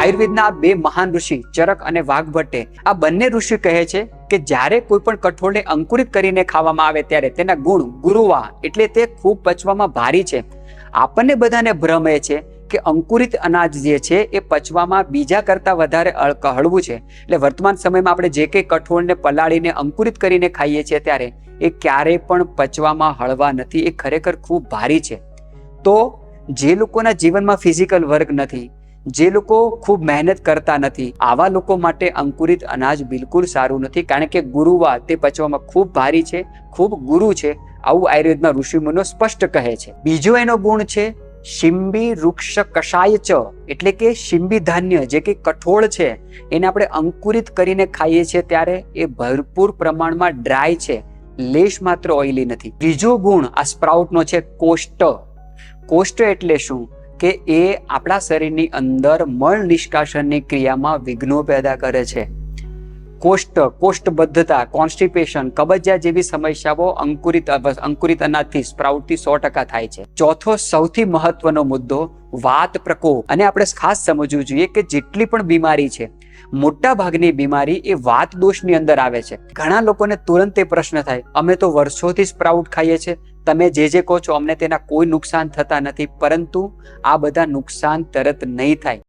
આયુર્વેદના બે મહાન ઋષિ, ચરક અને વાઘભટ્ટે આ બંને ઋષિ કહે છે કે જ્યારે કોઈ પણ કઠોળને અંકુરિત કરીને ખાવામાં આવે ત્યારે તેના ગુણ ગુરુવા એટલે તે ખૂબ પચવામાં ભારી છે. આપણને બધાને ભ્રમ એ છે કે અંકુરિત અનાજ જે છે એ પચવામાં બીજા કરતાં વધારે હળવું છે. એટલે વર્તમાન સમયમાં આપણે જે કંઈ કઠોળને પલાળીને અંકુરિત કરીને ખાઈએ છીએ ત્યારે એ ક્યારેય પણ પચવામાં હળવા નથી, એ ખરેખર ખૂબ ભારી છે. તો જે લોકોના જીવનમાં ફિઝિકલ વર્ક નથી જે લોકો ખૂબ મહેનત કરતા નથી, આવા લોકો માટે અંકુરિત અનાજ બિલકુલ સારું નથી. કારણ કે ગુરુવા તે પચવામાં ખૂબ ભારી છે, ખૂબ ગુરુ છે. આવું આયુર્વેદમાં ઋષિમુનો સ્પષ્ટ કહે છે. બીજો એનો ગુણ છે, શિંબી વૃક્ષ કષાય ચ, એટલે કે શિંબી ધાન્ય, જે કે કઠોળ છે, એને આપણે અંકુરિત કરીને ખાઈએ છીએ ત્યારે એ ભરપૂર પ્રમાણમાં ડ્રાય છે, લેશ માત્ર ઓઇલી નથી. બીજો ગુણ આ સ્પ્રાઉટનો છે, કોષ્ટ. કોષ્ટ એટલે શું? કે એ આપણા શરીરની અંદર મળ નિષ્કાશનની ક્રિયામાં વિઘ્નો પેદા કરે છે. કોષ્ટ, કોષ્ટબદ્ધતા કોન્સ્ટિપેશન કબજિયાત જેવી સમસ્યાઓ અંકુરિત અંકુરિત અનાજથી સ્પ્રાઉટથી સો ટકા થાય છે. ચોથો, સૌથી મહત્વનો મુદ્દો, વાત પ્રકોપ. અને આપણે ખાસ સમજવું જોઈએ કે જેટલી પણ બીમારી છે મોટા ભાગની બીમારી એ વાત દોષની અંદર આવે છે. ઘણા લોકોને તુરંત એ પ્રશ્ન થાય, અમે તો વર્ષોથી સ્પ્રાઉટ ખાઈએ છીએ તમે જે જે કહો છો, અમને તેના કોઈ નુકસાન થતા નથી, પરંતુ આ બધા નુકસાન તરત નહીં થાય.